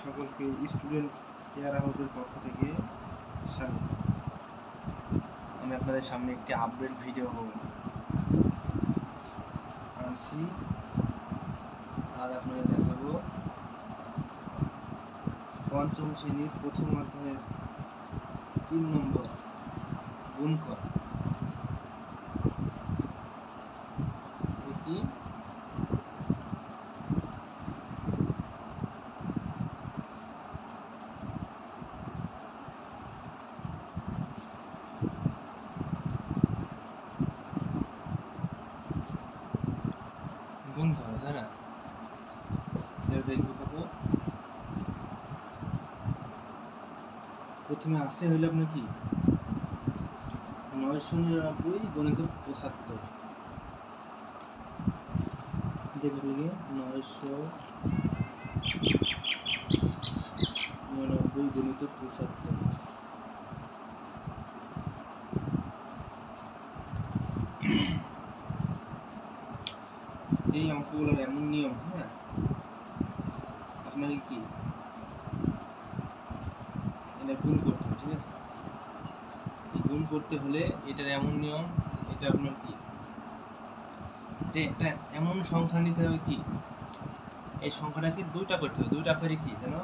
সকলকে student care হাউসের পক্ষ থেকে স্বাগত। আমি আপনাদের সামনে একটি আপডেট ভিডিও আনছি। আর আপনাদের দেখাবো পঞ্চম শ্রেণির প্রথম অধ্যায়ের তিন নম্বর গুণ করা এটি গুণ করা তাই না এবার দেখব কত প্রথমে আসে হইল আপনার কি নয়শো নিরানব্বই গণিত পঁচাত্তর। থেকে নয়শো নিরানব্বই গণিত পঁচাত্তর। এই অঙ্কগুলোর এমন নিয়ম হ্যাঁ আপনাকে কি এটা গুণ করতে হবে ঠিক আছে এই গুণ করতে হলে এটার এমন নিয়ম, এটা আপনার কি? এটা এমন সংখ্যা নিতে হবে কি? এই সংখ্যাটাকে দুইটা করতে হবে। দুইটা করে কি? যেন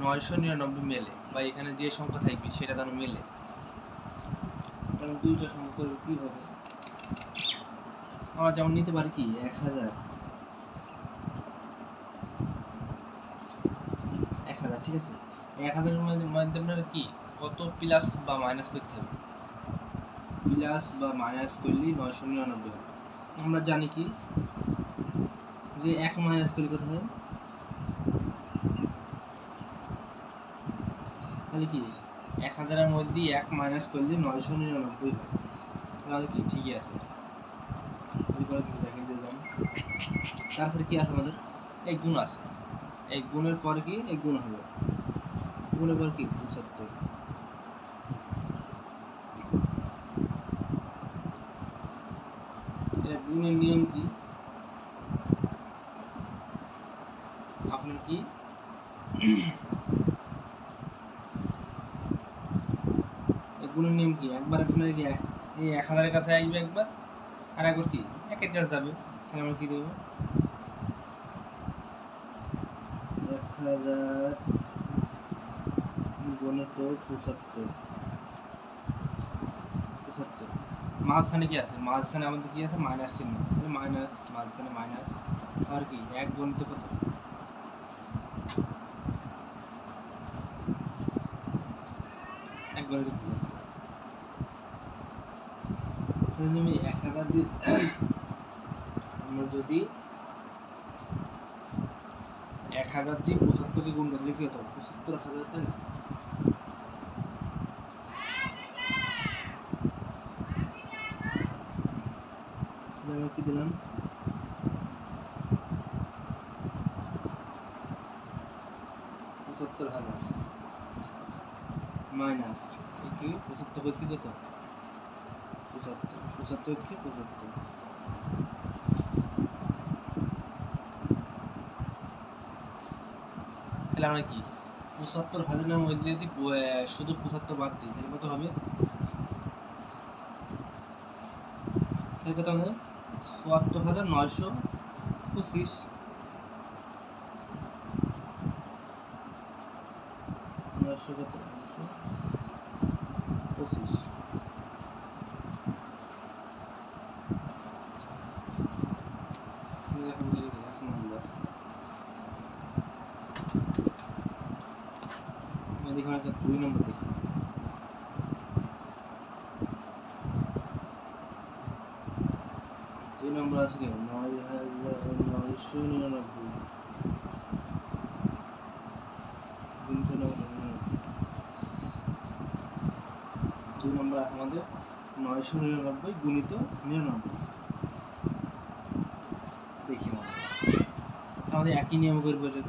নয়শো নিরানব্বই মেলে বা এখানে যে সংখ্যা থাকবে সেটা যেন মেলে। দুইটা সংখ্যা কি হবে? আমরা যেমন নিতে পারি কি? এক হাজার। এক হাজার, ঠিক আছে? এক হাজারের মধ্যে আপনার কি? কত প্লাস বা মাইনাস করতে প্লাস বা মাইনাস করলেই নয়শো নিরানব্বই হবে। আমরা জানি কি? যে এক মাইনাস করলে কত হয়? তাহলে কি? এক হাজারের মধ্যে এক মাইনাস করলে নয়শো নিরানব্বই হয়। তাহলে কি? ঠিকই আছে তারপরে কি আছে আমাদের? এক গুণ আছে। এক গুণের পর কি? এক গুণ হবে। গুণের পর কি? পঁচাত্তর এটা গুণের নিয়ম কি আপনার কি? গুণের নিয়ম কি? একবার আপনার কি এই এক হাজারের কাছে আসবে একবার, আর একবার কি? একের কাছে যাবে। তাহলে আমরা কি দেবো? এক হাজার গণিত পঁচাত্তর। পঁচাত্তর। মাঝখানে কি আছে? মাঝখানে আমাদের কি আছে? মাইনাস চিহ্ন। মাইনাস, মাঝখানে মাইনাস। আর কি? এক গণিত কত? এক গণিত তাহলে আমি এক হাজার দিয়ে আমরা যদি এক হাজার দিয়ে পঁচাত্তরকে গুণ করলে কি হতো? পঁচাত্তর হাজার, তাই না তাহলে আমরা কি দিলাম পঁচাত্তর হাজার। মাইনাস কি? পঁচাত্তর করতে কত? পঁচাত্তর। পঁচাত্তর কি পঁচাত্তর। তাহলে আমরা কি? পঁচাত্তর হাজারের মধ্যে যদি শুধু পঁচাত্তর বাদ দিই, তাহলে কত হবে? তাহলে কত হবে? চুয়াত্তর হাজার নয়শো পঁচিশ। নয়শো কত? পঁচিশ এখন দেখি এক নম্বর আমি দেখুন একটা দুই নম্বর দেখি দুই নম্বর আছে কি নয় হাজার নয়শো নিরানব্বই দুই নম্বর আছে আমাদের। নয়শো নিরানব্বই গুণিত নিরানব্বই। দেখি আমাদের একই নিয়ম করব এটা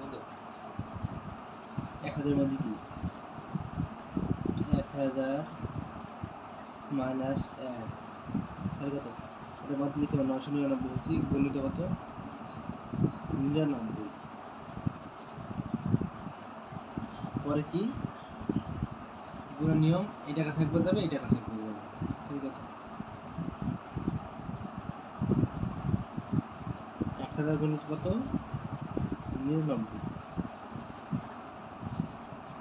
এক হাজার মধ্যে কি? এক হাজার মাইনাস এক। তাহলে কত? এটা বাদ দিলে কেমন নশো নিরানব্বই হয়েছি গণিত কত নিরানব্বই। পরে কি? গুণের নিয়ম এটা কাছে একবার যাবে এটা কাছে একবার যাবে ঠিক আছে। এক হাজার গুণিত কত? নিরানব্বই।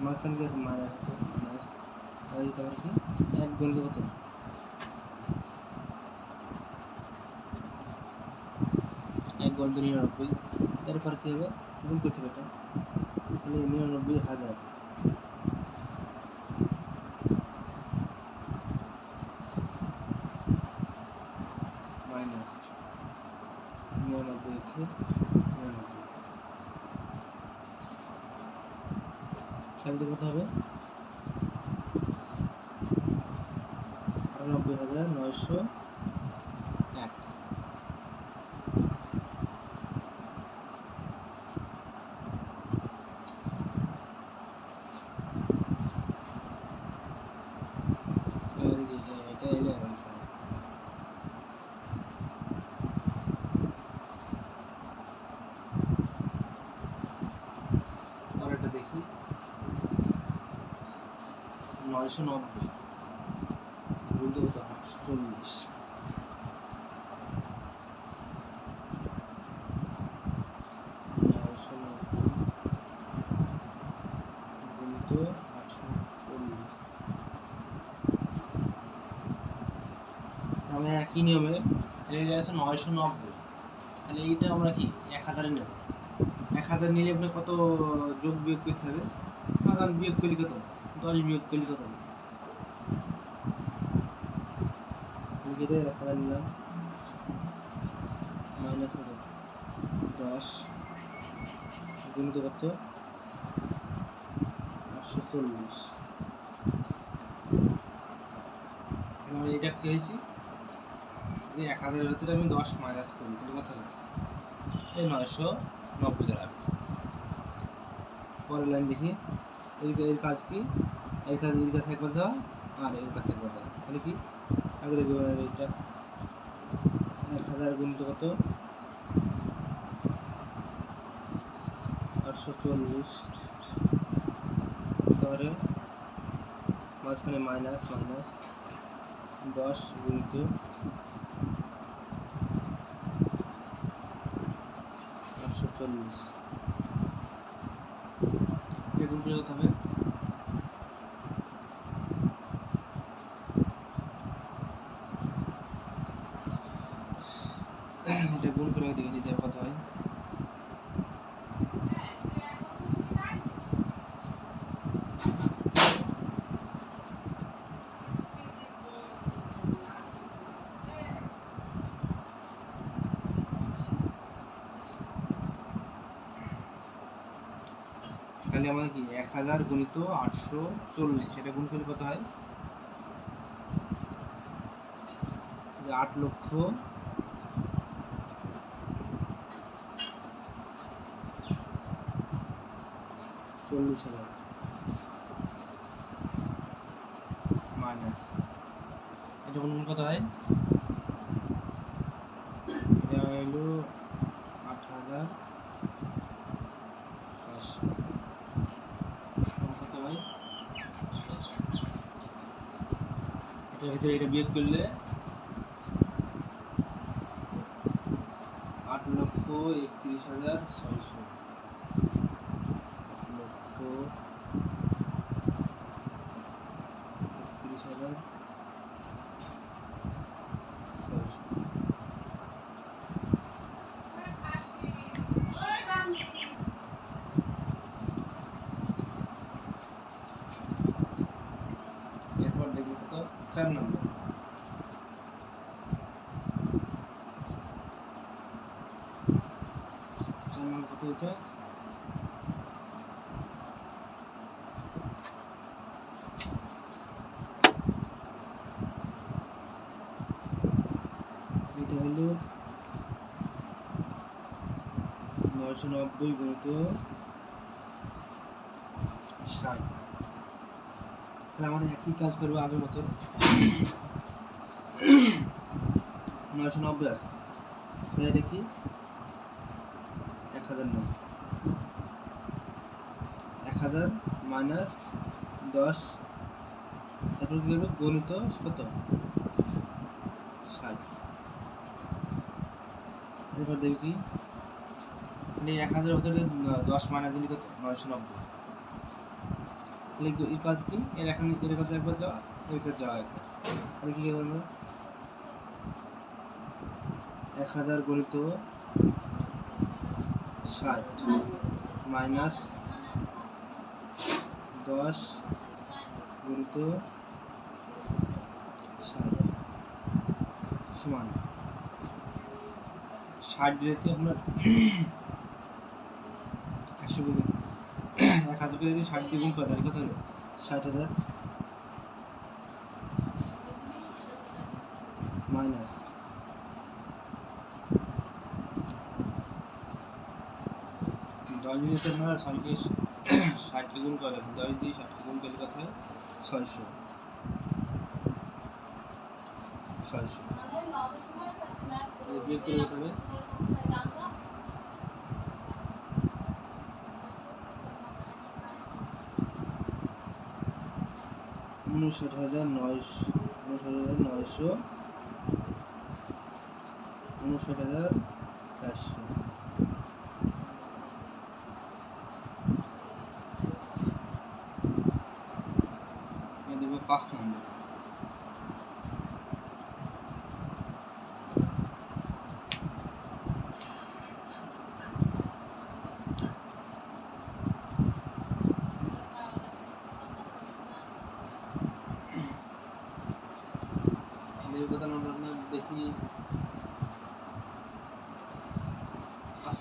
মাঝখানে কি আছে, মাইনাস আছে মাইনাস, তাহলে পারে কি? এক গুণিত কত? এক গুণিত নিরানব্বই এরপর কি হবে গুণ করতে হবে এটা তাহলে নিরানব্বই হাজার মাইনাস নিরানব্বই একে নিরানব্বই তাহলে কত হবে আটানব্বই হাজার নয়শো এক এবারে কি এটা এটা এলে অ্যান্সার পরেরটা দেখি নয়শো নব্বই বলতে কত আটশো চল্লিশ নয়শো নব্বই বলতে আটশো চল্লিশ আমরা একই নিয়মে এটা আছে নয়শো নব্বই। তাহলে এইটা আমরা কি, এক হাজারে নেব। এক হাজার নিলে আপনার কত যোগ বিয়োগ করতে হবে? বিয়োগ করলে কত? দশ বিয়োগ করলে কত এক হাজার নিলাম মাইনাস কত? দশ। গুণিত কত? আটশো চল্লিশ। তাহলে আমরা এটা কি হয়েছি? যে এক হাজারের ভিতরে আমি দশ মাইনাস করি, তাহলে কত হবে? এই নয়শো নব্বই দাঁড়াবে পরের লাইন দেখি। এর কাজ কি? এর কাজ, এর কাছে একবার দেওয়া আর এর কাছে একবার দেওয়া তাহলে কি? আগের বিবরণের এটা। এক হাজার গুণিত কত? আটশো চল্লিশ। তারপরে মাঝখানে মাইনাস মাইনাস। দশ গুণিত। আটশো চল্লিশ। করে হবে এটা গুণ করে দেখে দিতে হবে কত হয় তাহলে আমাদের কি এক হাজার গুণিত আটশো চল্লিশ। এটা গুণ করলে কত হয়? আট লক্ষ চল্লিশ হাজার। মাইনাস। এটা গুণ কত হয় এটা হলো আট হাজার চারশো কত হয় ভিতরে এটা বিয়োগ করলে আট লক্ষ একত্রিশ হাজার ছয়শো আট লক্ষ একত্রিশ হাজার ছয়শো এরপর দেখব কত চার নম্বর। চার নম্বর কত হইতে? এটা হলো নয়শো নব্বই গুণিত ষাট। তাহলে আমরা একই কাজ করব আগের মতো নয়শো নব্বই আছে। এটা কি? এক হাজার নয়। এক হাজার মাইনাস দশ, তারপর কী হবে? গণিত কত? ষাট। এরপর দেখি তাহলে এক হাজার ভিতরে দশ মাইনাস দিলে কত? নয়শো নব্বই। তাহলে এর কাজ কি? এর এখন, এর কাছে একবার যাওয়া। যাওয়া একবার তাহলে কী করব এক হাজার গণিত ষাট। মাইনাস দশ গুণিত ষাট। সমান। ষাট দিলেতে আপনার একশো এক হাজার করে যদি ষাট দিয়ে গুণ করে তাহলে কত হলো? ষাট হাজার মাইনাস দশ দিয়ে তো আপনারা ছয়কে ষাটকে গুণ করে দশ দিয়ে ষাটকে গুণ করলে কত হয়? ছয়শো। ছয়শো। বিয়োগ করে হবে উনষাট হাজার নয়শো উনষাট হাজার নয়শো উনষাট হাজার চারশো এবার দেখব পাঁচ নম্বর দেখি কত নম্বর আমরা দেখি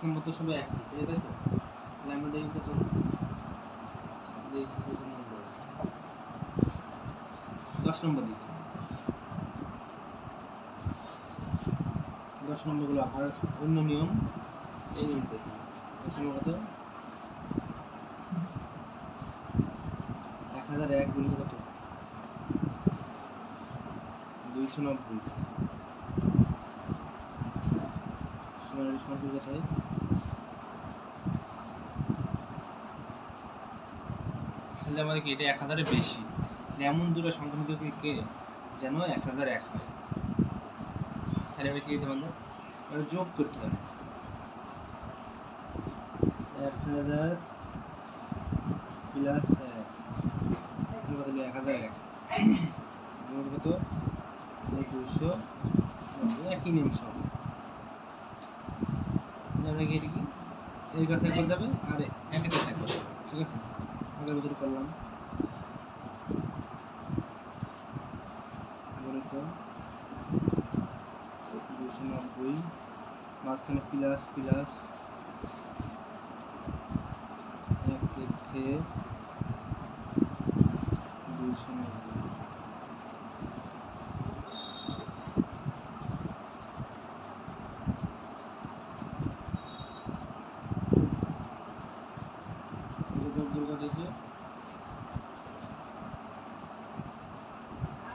তো সবাই একই ঠিক আছে তো? তাহলে আমরা দেখি কত দেখি কত নম্বর। দশ নম্বর দেখি। দশ নম্বরগুলো আর অন্য নিয়ম। এই নিয়ম দেখি। দশ নম্বর কত? এক হাজার এক গুণিত কত? দুইশো নব্বই। সমান সমান তাহলে আমাদের কি এটা এক হাজারের বেশি। এমন দুটো সংখ্যা কে যেন এক হাজার এক হয়। তাহলে আমরা কি দিতে পারব যোগ করতে হবে। এক হাজার প্লাস এক। হাজার এক। কত? দুশো একই নিয়ম সব। তাহলে আমরা কি এর কাছে একবার যাবে আর কাছে একবার। ঠিক আছে? আগের বছর করলাম। দুশো নব্বই। মাঝখানে প্লাস প্লাস। এক থেকে দুশো নব্বই দুর্গা থেকে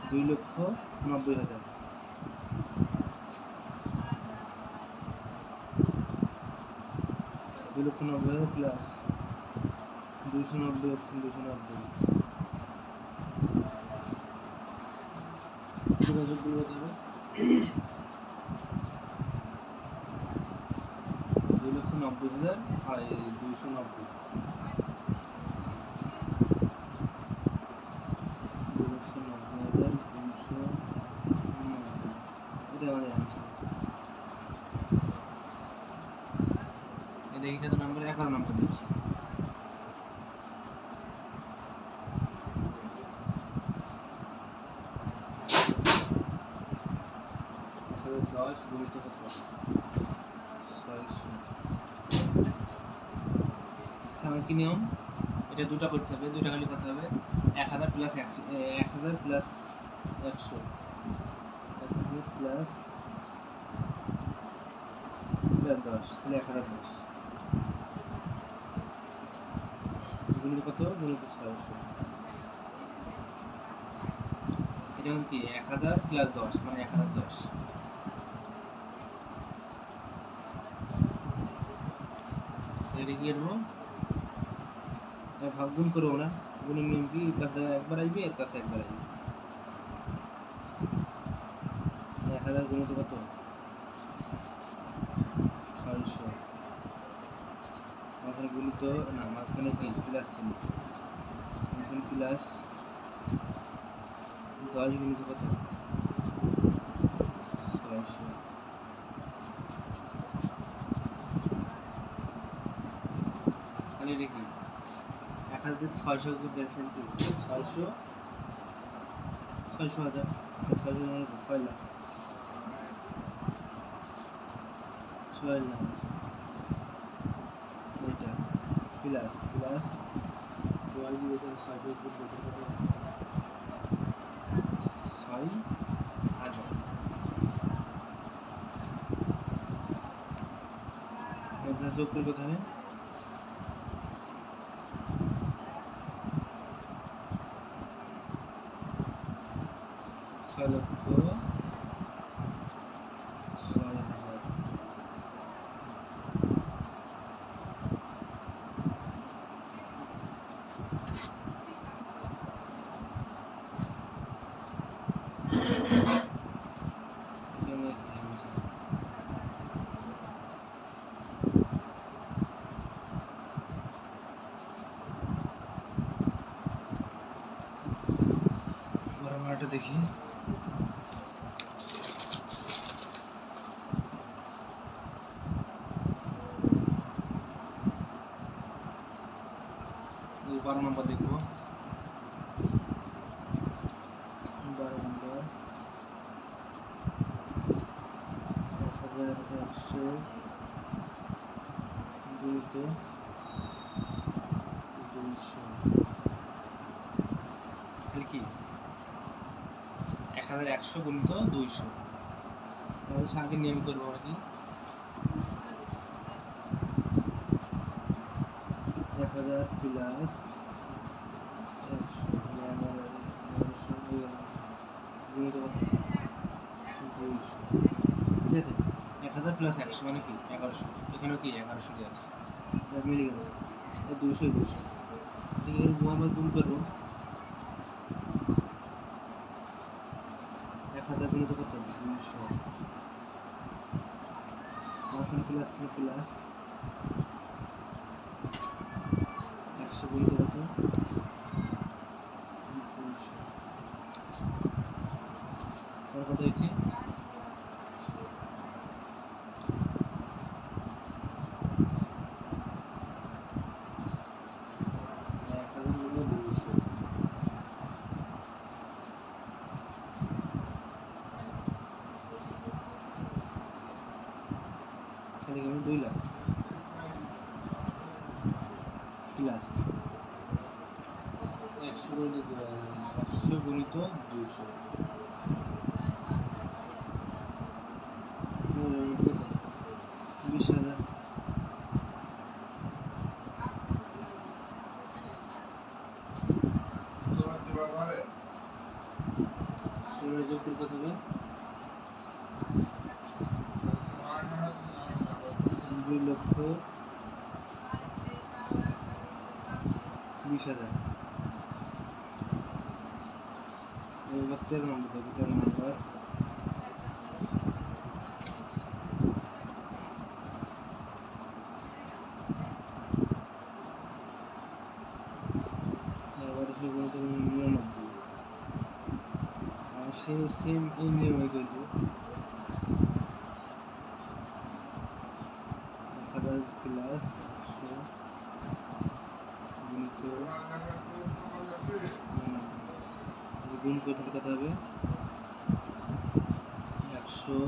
দুই লক্ষ নব্বই হাজার দুই লক্ষ নব্বই হাজার প্লাস দুশো নব্বই হচ্ছে দুশো নব্বই। যোগাযোগ করব হবে দুই লক্ষ নব্বই হাজার দুইশো নব্বই এটা আমাদের অ্যান্সার দেখি কত এগারো দেখি দশ গুণিত কত কি নিয়ম? এটা দুটো করতে হবে দুটো খালি করতে হবে। এক হাজার প্লাস একশো এক হাজার প্লাস একশো। এক হাজার প্লাস প্লাস দশ, তাহলে এক হাজার দশ। গুণিত কত গুণিত ছয়শো এটা হচ্ছে কি? এক হাজার প্লাস দশ মানে এক হাজার দশ। এটা কি করব? ভাগ গুণ করব না। গুণের নিয়ম কি? কাছে একবার আসবে, এর কাছে একবার আসবে। এক হাজার গুণিত কত? ছয়শো। মাঝখানে গুণিত না মাঝখানে কি? প্লাস চিহ্ন মাঝখানে প্লাস দশ গুণিত কত? ছয়শো। তাহলে এটা কি এক হাজার ছয়শো দেখছেন কি? ছয়শো? ছয়শো হাজার। ছয়শো ছয় লাখ ছয় লাখ এটা প্লাস প্লাস দশ দিয়ে দেন ছয়শো একটু বছর কত ছয় হাজার আপনার যোগ করে কত হয় ছয় লক্ষ ছয় হাজার এখানে কি হয়েছে? এবার আমরা এটা দেখি এই বারো নম্বর দেখব। বারো নম্বর। এক হাজার একশো দুইশো দুইশো। তাহলে কি? এক হাজার একশো গুণিত দুইশো। সাথে নিয়ম করব আমরা কি? এক হাজার প্লাস একশো মানে এগারো এগারোশো গুণিত কত? দুইশো ঠিক আছে এক হাজার প্লাস একশো মানে কি? এগারোশো। এখানেও কি এগারোশো দিয়ে মিলে গেল। দুশো দুশো আমরা গুণ করব। এক হাজার গুণিত কত? মাঝখানে প্লাস প্লাস একশো গুণিত কত দুইশো আর কত হয়েছে। দুই লাখ। একশো গুণিত দুশো বিশ হাজার এবারে যোগ করে কত হবে দুই লক্ষ বিশ হাজার এবার তেরো নম্বর দেবে তেরো নম্বর এগারোশো বলতে নিরানব্বই সে সেম এই নিয়মে কিন্তু হাজার প্লাস একশো হবে? একশো।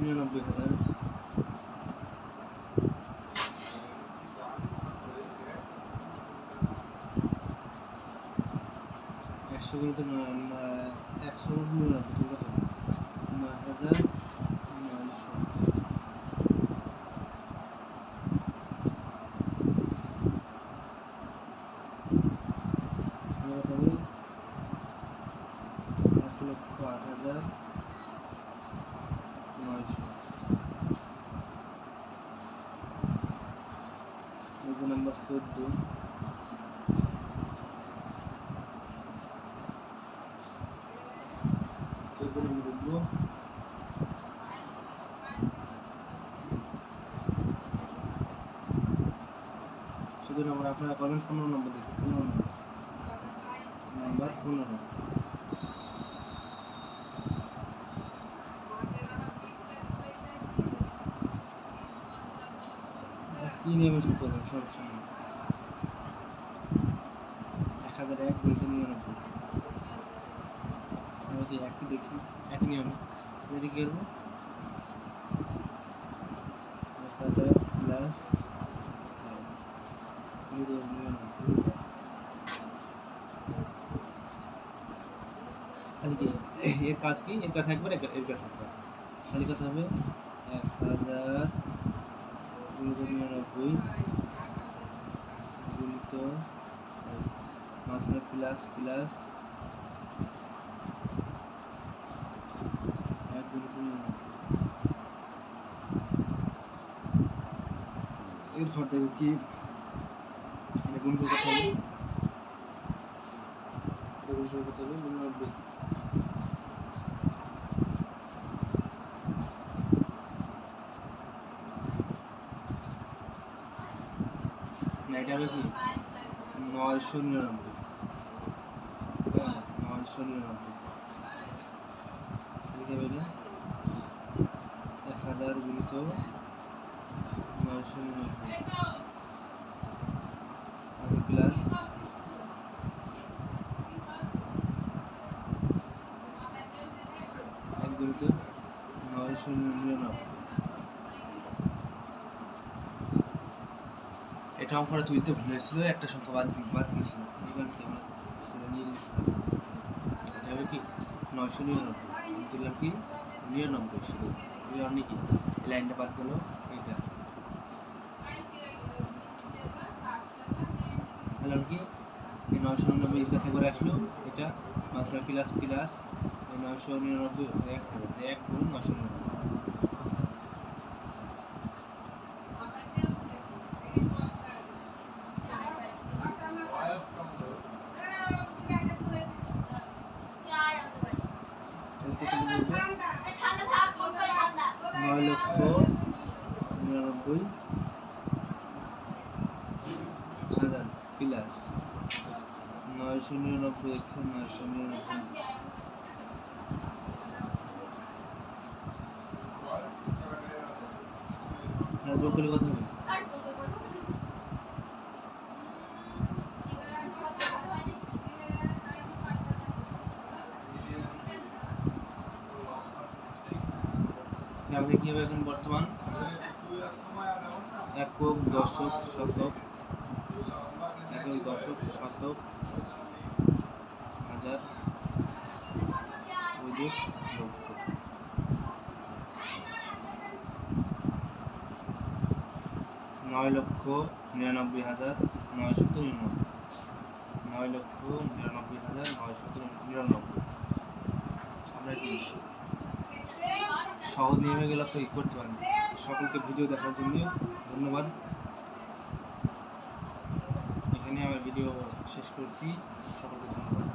নিরানব্বই হাজার। একশো করে তো চোদ্দ নম্বর লিখব চোদ্দ নম্বর আপনারা করবেন পনেরো নম্বর দেখুন, পনেরো নম্বর। নাম্বার পনেরো। কি নিয়মে শুরু করবেন সমস্যা নেই। এক হাজার এক বলতে নিরানব্বই আমরা কি একই দেখি এক নিয়মে এটা কি করব এক হাজার প্লাস নিরানব্বই খালি কি এর কাজ কি এর কাজ একবার এর কাজ একবার খালি কথা হবে এক হাজার গুণিত নিরানব্বই গুণিত মাঝখানে প্লাস প্লাস এক গুণিত নিরানব্বই এরপর দেখো কি? এটা গুণিত কত হবে কত হবে নিরানব্বই না এটা হবে কি? নয়শো নিরানব্বই। হ্যাঁ নয়শো নিরানব্বই। এক হাজার গুণিত নয়শো নিরানব্বই আগে প্লাস এক নয়শো নিরানব্বই এটা আমরা তুলতে ভুলেছিল একটা সংখ্যা বাদ বাদ গেছিল এবার সেটা নিয়ে এটা হবে কি? নয়শো নিরানব্বই। তুললাম কি? নিরানব্বই শুধু এই অন্য কি? লাইনটা বাদ গেল এইটা তাহলে কি এই এর কাছে করে আসলো, এটা মাঝখানে প্লাস প্লাস নয়শো নিরানব্বই, এক এক গুণ নয়শো নিরানব্বই? নয় লক্ষ নিরানব্বই হাজার প্লাস নয়শো নিরানব্বই একশো নয়শো নিরানব্বই হ্যাঁ করলে কত হবে আমাদের কি হবে এখন বর্তমান? একক দশক শতক। একক দশক শতক হাজার অযুত লক্ষ নয় লক্ষ নিরানব্বই হাজার নয়শত নিরানব্বই নয় লক্ষ নিরানব্বই হাজার নয়শত নিরানব্বই। আমরা কি সহজ নিয়মে গেলে আপনি করতে পারেন সকলকে ভিডিও দেখার জন্য ধন্যবাদ। এখানে আমার ভিডিও শেষ করছি। সকলকে ধন্যবাদ।